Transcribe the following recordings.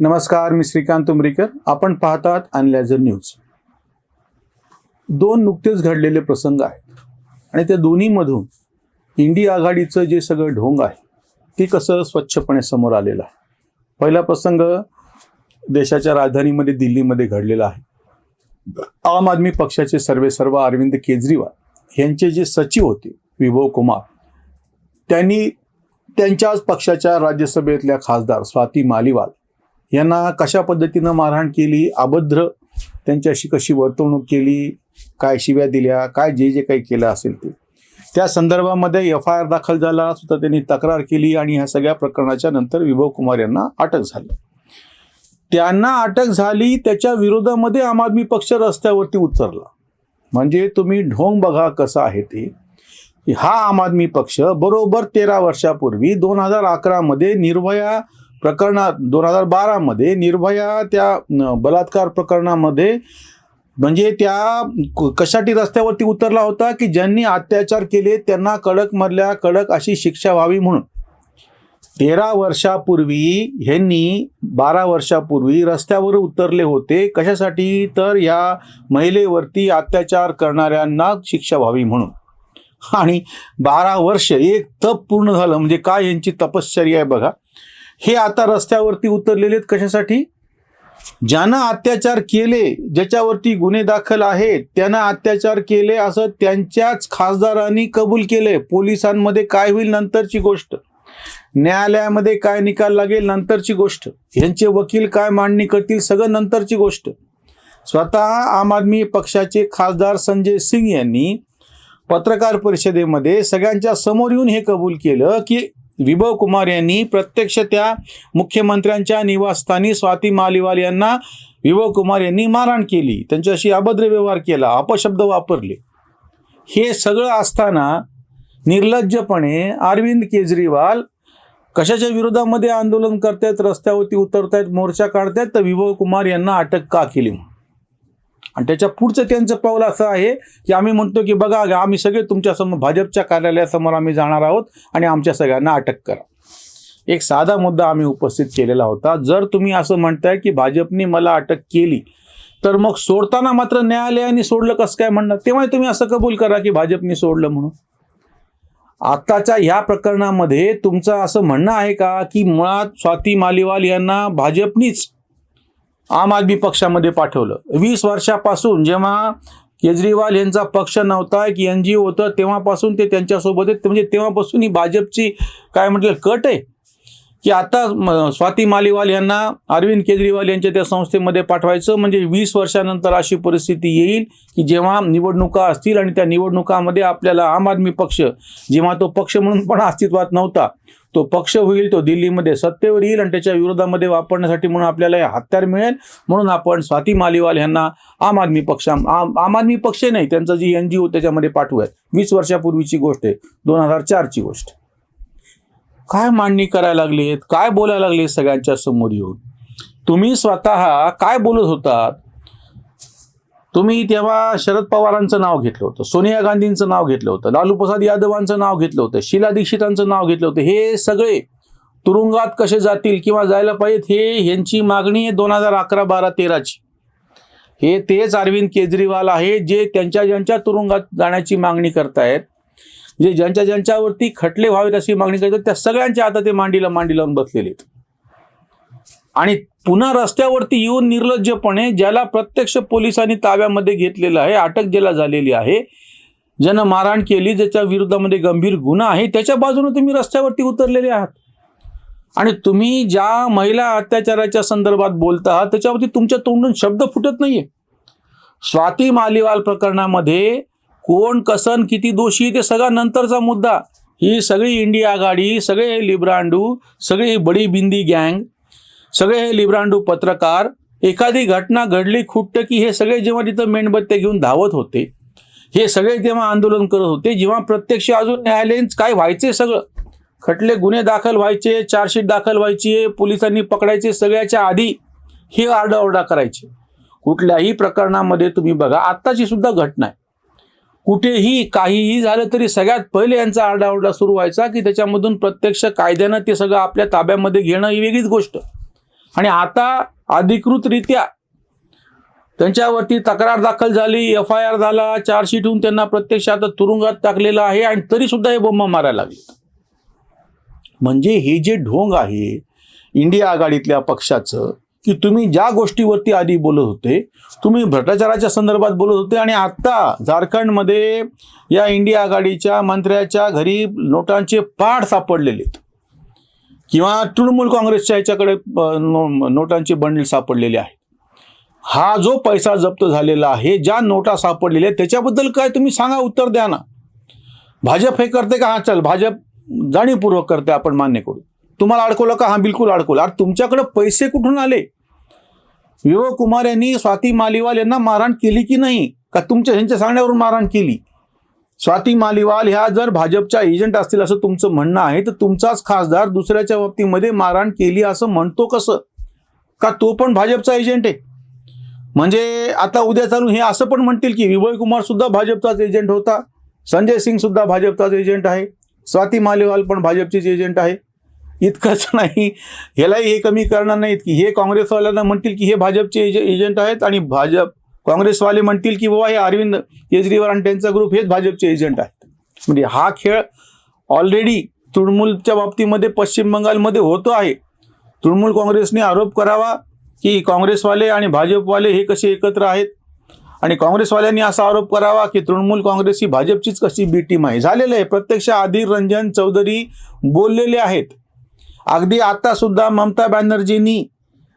नमस्कार मी श्रीकांत उमरीकर. आपण पाहतात अनलॅझर न्यूज. दोन नुकतेच घडलेले प्रसंग आहेत. आणि त्या दोन्हीमधून इंडिया आघाडीचं जे सगळं ढोंग आहे ते कसं स्वच्छपणे समोर आलेलं आहे? पहिला प्रसंग देशाच्या राजधानीमध्ये दिल्लीमध्ये घडलेला आहे. आम आदमी पक्षाचे सर्वे सर्व अरविंद केजरीवाल यांचे जे सचिव होते विभव कुमार त्यांनी त्यांच्याच पक्षाच्या राज्यसभेतल्या खासदार स्वाती मालिवाल यांना कशा पद्धतीनं मारहाण केली अभद्र त्यांच्याशी कशी वर्तवणूक केली काय शिव्या दिल्या काय जे जे काही केलं असेल ते. त्या संदर्भामध्ये एफ आय आर दाखल झाला सुद्धा त्यांनी तक्रार केली आणि ह्या सगळ्या प्रकरणाच्या नंतर विभव कुमार यांना अटक झाली. त्यांना अटक झाली त्याच्या विरोधामध्ये आम आदमी पक्ष रस्त्यावरती उतरला. म्हणजे तुम्ही ढोंग बघा कसं आहे ते. हा आम आदमी पक्ष बरोबर तेरा वर्षापूर्वी दोन हजार अकरामध्ये निर्भया प्रकरणात दोन हजार बारामध्ये निर्भया त्या बलात्कार प्रकरणामध्ये म्हणजे त्या क- कशासाठी रस्त्यावरती उतरला होता की ज्यांनी अत्याचार केले त्यांना कडक मधल्या कडक अशी शिक्षा व्हावी म्हणून. तेरा वर्षापूर्वी ह्यांनी बारा वर्षापूर्वी रस्त्यावर उतरले होते. कशासाठी? तर या महिलेवरती अत्याचार करणाऱ्यांना शिक्षा व्हावी म्हणून. आणि बारा वर्ष एक तप पूर्ण झालं. म्हणजे काय यांची तपश्चर्या आहे बघा. हे आता रस्त्यावरती उतरलेले आहेत. कशासाठी? ज्यांना अत्याचार केले ज्याच्यावरती गुन्हे दाखल आहेत त्यांना अत्याचार केले असं त्यांच्याच खासदारांनी कबूल केले पोलिसांमध्ये काय होईल नंतरची गोष्ट? न्यायालयामध्ये काय निकाल लागेल नंतरची गोष्ट? यांचे वकील काय मांडणी करतील सगळं नंतरची गोष्ट. स्वतः आम आदमी पक्षाचे खासदार संजय सिंग यांनी पत्रकार परिषदेमध्ये सगळ्यांच्या समोर येऊन हे कबूल केलं की विभव कुमार यांनी प्रत्यक्ष त्या मुख्यमंत्र्यांच्या निवासस्थानी स्वाती मालिवाल यांना विभव कुमार यांनी मारहाण केली. त्यांच्याशी अभद्र व्यवहार केला अपशब्द वापरले. हे सगळं असताना निर्लज्जपणे अरविंद केजरीवाल कशाच्या विरोधामध्ये आंदोलन करतायत रस्त्यावरती उतरतायत मोर्चा काढतायत तर विभव कुमार यांना अटक का केली म्हणून? आणि त्याच्या पुढचं त्यांचं पाऊल असं आहे की आम्ही म्हणतो की बघा आम्ही सगळे तुमच्यासमोर भाजपच्या कार्यालयासमोर आम्ही जाणार आहोत आणि आमच्या सगळ्यांना अटक करा. एक साधा मुद्दा आम्ही उपस्थित केलेला होता. जर तुम्ही असं म्हणताय की भाजपने मला अटक केली तर मग सोडताना मात्र न्यायालयाने सोडलं कसं काय म्हणणार? तेव्हा तुम्ही असं कबूल करा की भाजपने सोडलं म्हणून. आताच्या ह्या प्रकरणामध्ये तुमचं असं म्हणणं आहे का की मुळात स्वाती मालिवाल यांना भाजपनीच आम आदमी पक्षामध्ये पाठवलं. वीस वर्षापासून जेव्हा केजरीवाल यांचा पक्ष नव्हता की एन जी ओ होतं तेव्हापासून ते त्यांच्यासोबत आहेत. म्हणजे तेव्हापासून ही भाजपची काय म्हटलं कट आहे? की आता स्वाती मालीवाल यांना अरविंद केजरीवाल यांच्या त्या संस्थेमध्ये पाठवायचं म्हणजे वीस वर्षानंतर अशी परिस्थिती येईल की जेव्हा निवडणुका असतील आणि त्या निवडणुकामध्ये आपल्याला आम आदमी पक्ष जेव्हा तो पक्ष म्हणून पण अस्तित्वात नव्हता तो पक्ष होईल तो दिल्लीमध्ये सत्तेवर येईल आणि त्याच्या विरोधामध्ये वापरण्यासाठी म्हणून आपल्याला हे हत्यार मिळेल. म्हणून आपण स्वाती मालीवाल यांना आम आदमी पक्ष आम आम आदमी पक्ष नाही त्यांचं जी एन जी ओ त्याच्यामध्ये पाठवूयात. वीस वर्षापूर्वीची गोष्ट आहे दोन हजार चारची गोष्ट. काय मांडणी करायला लागलीत? काय बोलायला लागले सगळ्यांच्या समोर येऊन? तुम्ही स्वतः काय बोलत होतात? तुम्ही तेव्हा शरद पवारांचं नाव घेतलं होतं सोनिया गांधींचं नाव घेतलं होतं लालू प्रसाद यादवांचं नाव घेतलं होतं शीला दीक्षितांचं नाव घेतलं होतं. हे सगळे तुरुंगात कसे जातील किंवा जायला पाहिजेत हे यांची मागणी आहे दोन हजार अकरा बारा तेराची. हे तेच अरविंद केजरीवाल आहे जे त्यांच्या ज्यांच्या तुरुंगात जाण्याची मागणी करतायत. जे ज्यांच्या ज्यांच्यावरती खटले व्हावेत अशी मागणी करतात त्या सगळ्यांच्या आता ते मांडीला मांडी लावून बसलेले आहेत. आणि पुन्हा रस्त्यावरती येऊन निर्लज्जपणे ज्याला प्रत्यक्ष पोलिसांनी ताब्यामध्ये घेतलेलं आहे अटक ज्याला झालेली आहे ज्यानं मारहाण केली ज्याच्या विरोधामध्ये गंभीर गुन्हा आहे त्याच्या बाजूने तुम्ही रस्त्यावरती उतरलेले आहात. आणि तुम्ही ज्या महिला अत्याचाराच्या संदर्भात बोलता आहात त्याच्यावरती तुमच्या तोंडून शब्द फुटत नाहीये. स्वाती मालिवाल प्रकरणामध्ये कोण कसन किती दोषी ते सगळा नंतरचा मुद्दा. ही सगळी इंडिया आघाडी सगळे हे लिब्रांडू सगळे बडी बिंदी गँग सगळे हे लिब्रांडू पत्रकार एखादी घटना घडली खुट्ट की हे सगळे जेव्हा तिथं मेणबत्त्या घेऊन धावत होते हे सगळे जेव्हा आंदोलन करत होते जेव्हा प्रत्यक्ष अजून न्यायालयीन काय व्हायचे सगळं? खटले गुन्हे दाखल व्हायचे चार्जशीट दाखल व्हायची पोलिसांनी पकडायचे सगळ्याच्या आधी हे आरडाओरडा करायचे. कुठल्याही प्रकरणामध्ये तुम्ही बघा आत्ताची सुद्धा घटना आहे. कुठेही काहीही झालं तरी सगळ्यात पहिले यांचा आरडाओरडा सुरू व्हायचा की त्याच्यामधून प्रत्यक्ष कायद्यानं ते सगळं आपल्या ताब्यामध्ये घेणं ही वेगळीच गोष्ट. आणि आता अधिकृतरित्या त्यांच्यावरती तक्रार दाखल झाली एफ आय आर झाला चार्जशीट होऊन त्यांना प्रत्यक्ष आता तुरुंगात टाकलेलं आहे आणि तरी सुद्धा हे बोंबा मारायला लागले. म्हणजे हे जे ढोंग आहे इंडिया आघाडीतल्या पक्षाचं की तुम्ही ज्या गोष्टीवरती आधी बोलत होते तुम्ही भ्रष्टाचाराच्या संदर्भात बोलत होते आणि आत्ता झारखंडमध्ये या इंडिया आघाडीच्या मंत्र्याच्या घरी नोटांचे पाठ सापडलेले आहेत. किंवा तृणमूल काँग्रेसच्या ह्याच्याकडे नो- नोटांचे बंडल सापडलेले आहेत. हा जो पैसा जप्त झालेला आहे ज्या नोटा सापडलेल्या आहेत त्याच्याबद्दल काय तुम्ही सांगा उत्तर द्या ना. भाजप हे करते का? हा चल भाजप जाणीवपूर्वक करते आपण मान्य करू. तुम्हाला अडकवलं का? हा बिलकुल अडकवलं. अरे तुमच्याकडे पैसे कुठून आले? विवो कुमार यांनी स्वाती मालिवाल यांना मारहाण केली की नाही? का तुमच्या ह्यांच्या सांगण्यावरून मारहाण केली? स्वाती मालिवाल ह्या जर भाजपच्या एजंट असतील असं तुमचं म्हणणं आहे तर तुमचाच खासदार दुसऱ्याच्या बाबतीमध्ये मारहाण केली असं म्हणतो कसं? का तो पण भाजपचा एजंट आहे? म्हणजे आता उद्या चालून हे असं पण म्हणतील की विभय कुमार सुद्धा भाजपचाच एजंट होता. संजय सिंग सुद्धा भाजपचाच एजंट आहे. स्वाती मालेवाल पण भाजपचीच एजंट आहे. इतकंच नाही. ह्यालाही हे कमी करणार नाहीत की हे काँग्रेसवाल्यांना म्हणतील की हे भाजपचे एज एजंट आहेत आणि भाजप काँग्रेसवाले म्हणतील की बाबा हे अरविंद केजरीवाल आणि त्यांचा ग्रुप हेच भाजपचे एजंट आहेत. म्हणजे हा खेळ ऑलरेडी तृणमूलच्या बाबतीमध्ये पश्चिम बंगालमध्ये होतो आहे. तृणमूल काँग्रेसने आरोप करावा की काँग्रेसवाले आणि भाजपवाले हे कसे एकत्र आहेत? आणि काँग्रेसवाल्यांनी असा आरोप करावा की तृणमूल काँग्रेस ही भाजपचीच कशी बी टीम आहे? झालेलं आहे. प्रत्यक्ष आदिर रंजन चौधरी बोललेले आहेत. अगदी आता सुद्धा ममता बॅनर्जींनी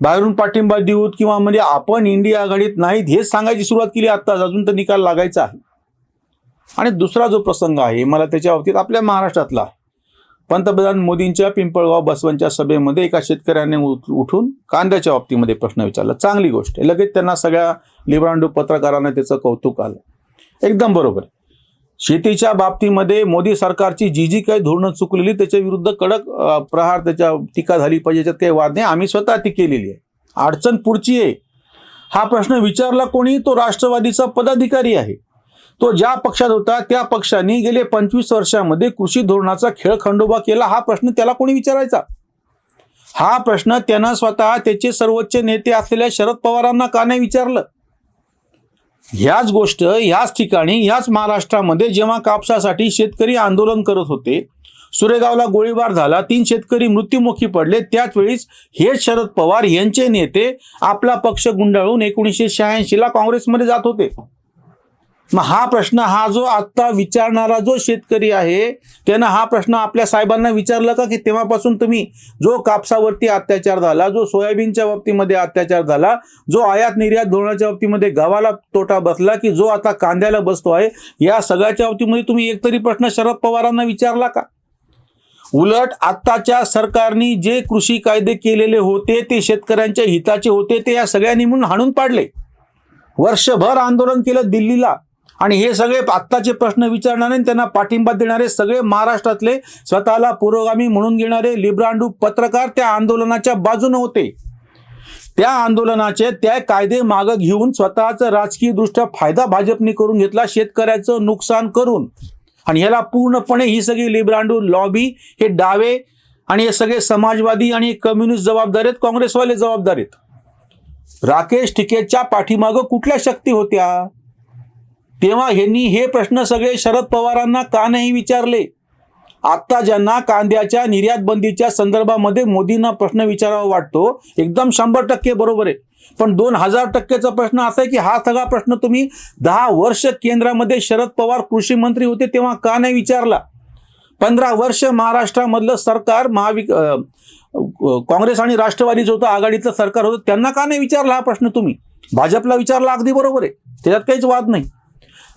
बाहेरून पाठिंबा देऊत किंवा म्हणजे आपण इंडिया आघाडीत नाहीत हेच सांगायची सुरुवात केली आत्ताच अजून तर निकाल लागायचा आहे. आणि दुसरा जो प्रसंग आहे मला त्याच्या बाबतीत आपल्या महाराष्ट्रातला आहे. पंतप्रधान मोदींच्या पिंपळगाव बसवांच्या सभेमध्ये एका शेतकऱ्याने उठ- उठून कांद्याच्या बाबतीमध्ये प्रश्न विचारला. चांगली गोष्ट आहे. लगेच त्यांना सगळ्या लिब्रांडू पत्रकारांना त्याचं कौतुक आलं. एकदम बरोबर आहे. शेतीच्या बाबतीमध्ये मोदी सरकारची जी जी काही धोरणं चुकलेली त्याच्या विरुद्ध कडक प्रहार त्याच्या टीका झाली पाहिजे याच्यात काही वाद नाही. आम्ही स्वतः ती केलेली आहे. अडचण पुढची आहे. हा प्रश्न विचारला कोणी? तो राष्ट्रवादीचा पदाधिकारी आहे. तो ज्या पक्षात होता त्या पक्षाने गेले पंचवीस वर्षामध्ये कृषी धोरणाचा खेळ खंडोबा केला. हा प्रश्न त्याला कोणी विचारायचा? हा प्रश्न त्यानं स्वतः त्याचे सर्वोच्च नेते असलेल्या शरद पवारांना का नाही विचारलं? ह्याच गोष्ट ह्याच ठिकाणी ह्याच महाराष्ट्रामध्ये जेव्हा कापसासाठी शेतकरी आंदोलन करत होते सुरेगावला गोळीबार झाला तीन शेतकरी मृत्युमुखी पडले त्याच वेळीस हेच शरद पवार यांचे नेते आपला पक्ष गुंडाळून एकोणीसशे शहाऐंशीला काँग्रेसमध्ये जात होते. मग हा प्रश्न हा जो आत्ता विचारणारा जो शेतकरी आहे त्यानं हा प्रश्न आपल्या साहेबांना विचारला का की तेव्हापासून तुम्ही जो कापसावरती अत्याचार झाला जो सोयाबीनच्या बाबतीमध्ये अत्याचार झाला जो आयात निर्यात धोरणाच्या बाबतीमध्ये गव्हाला तोटा बसला की जो आता कांद्याला बसतो आहे या सगळ्याच्या बाबतीमध्ये तुम्ही एकतरी प्रश्न शरद पवारांना विचारला का? उलट आत्ताच्या सरकारने जे कृषी कायदे केलेले होते ते शेतकऱ्यांच्या हिताचे होते ते या सगळ्यांनी म्हणून हाणून पाडले. वर्षभर आंदोलन केलं दिल्लीला. आणि हे सगळे आत्ताचे प्रश्न विचारणारे आणि त्यांना पाठिंबा देणारे सगळे महाराष्ट्रातले स्वतःला पुरोगामी म्हणून घेणारे लिब्रांडू पत्रकार त्या आंदोलनाच्या बाजूने होते. त्या आंदोलनाचे त्या कायदे मागं घेऊन स्वतःचा राजकीय दृष्ट्या फायदा भाजपने करून घेतला शेतकऱ्याचं नुकसान करून. आणि ह्याला पूर्णपणे ही सगळी लिब्रांडू लॉबी हे डावे आणि हे सगळे समाजवादी आणि कम्युनिस्ट जबाबदार आहेत काँग्रेसवाले जबाबदार आहेत. राकेश टिकेच्या पाठीमागं कुठल्या शक्ती होत्या? तेव्हा ह्यांनी हे प्रश्न सगळे शरद पवारांना का नाही विचारले? आत्ता ज्यांना कांद्याच्या निर्यात बंदीच्या संदर्भामध्ये मोदींना प्रश्न विचारावा वाटतो एकदम शंभर टक्के बरोबर आहे. पण दोन हजार टक्केचा प्रश्न असा आहे की हा सगळा प्रश्न तुम्ही दहा वर्ष केंद्रामध्ये शरद पवार कृषी मंत्री होते तेव्हा का नाही विचारला? पंधरा वर्ष महाराष्ट्रामधलं सरकार महाविक काँग्रेस आणि राष्ट्रवादीचं होतं आघाडीचं सरकार होतं त्यांना का नाही विचारला हा प्रश्न तुम्ही? भाजपला विचारला अगदी बरोबर आहे. त्याच्यात काहीच वाद नाही.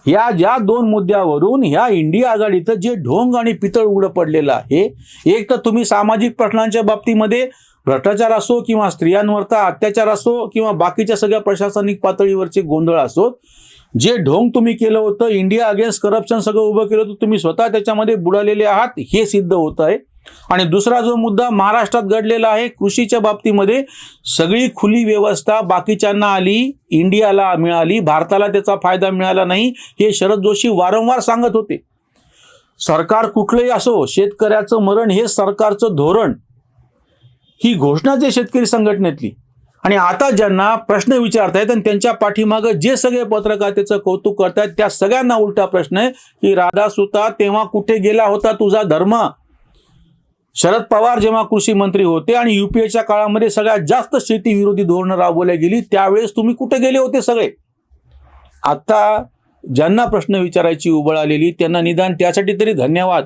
या ज्या दोन मुद्द्यावरून ह्या इंडिया आघाडीचं जे ढोंग आणि पितळ उघडं पडलेलं आहे एक तर तुम्ही सामाजिक प्रश्नांच्या बाबतीमध्ये भ्रष्टाचार असो किंवा स्त्रियांवरचा अत्याचार असो किंवा बाकीच्या सगळ्या प्रशासनिक पातळीवरचे गोंधळ असो जे ढोंग तुम्ही केलं होतं इंडिया अगेन्स्ट करप्शन सगळं उभं केलं होतं तुम्ही स्वतः त्याच्यामध्ये बुडालेले आहात हे सिद्ध होत आहे. आणि दुसरा जो मुद्दा महाराष्ट्रात घडलेला आहे कृषीच्या बाबतीमध्ये सगळी खुली व्यवस्था बाकीच्यांना आली इंडियाला मिळाली भारताला त्याचा फायदा मिळाला नाही हे शरद जोशी वारंवार सांगत होते. सरकार कुठलंही असो शेतकऱ्याचं मरण हे सरकारचं धोरण. ही घोषणा जे शेतकरी संघटनेतली. आणि आता ज्यांना प्रश्न विचारतायत आणि त्यांच्या पाठीमागं जे सगळे पत्रकारितेचं कौतुक करतायत त्या सगळ्यांना उलटा प्रश्न आहे की राधा सुता तेव्हा कुठे गेला होता तुझा धर्म? शरद पवार जेव्हा कृषी मंत्री होते आणि युपीएच्या काळामध्ये सगळ्यात जास्त शेती विरोधी धोरणं राबवल्या गेली त्यावेळेस तुम्ही कुठे गेले होते सगळे? आता ज्यांना प्रश्न विचारायची उबळ आलेली त्यांना निदान त्यासाठी तरी धन्यवाद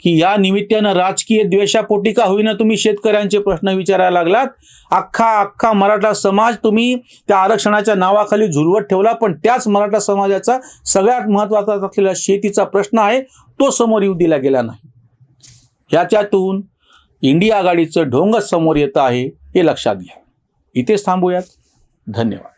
की या निमित्तानं राजकीय द्वेषापोटी का होईना तुम्ही शेतकऱ्यांचे प्रश्न विचारायला लागलात? अख्खा अख्खा मराठा समाज तुम्ही त्या आरक्षणाच्या नावाखाली झुलवत ठेवला पण त्याच मराठा समाजाचा सगळ्यात महत्त्वाचा असलेला शेतीचा प्रश्न आहे तो समोर येऊ दिला गेला नाही. ह्याच्यातून इंडिया आघाडीचं ढोंगच समोर येतं आहे हे लक्षात घ्या. इथेच थांबूयात. धन्यवाद.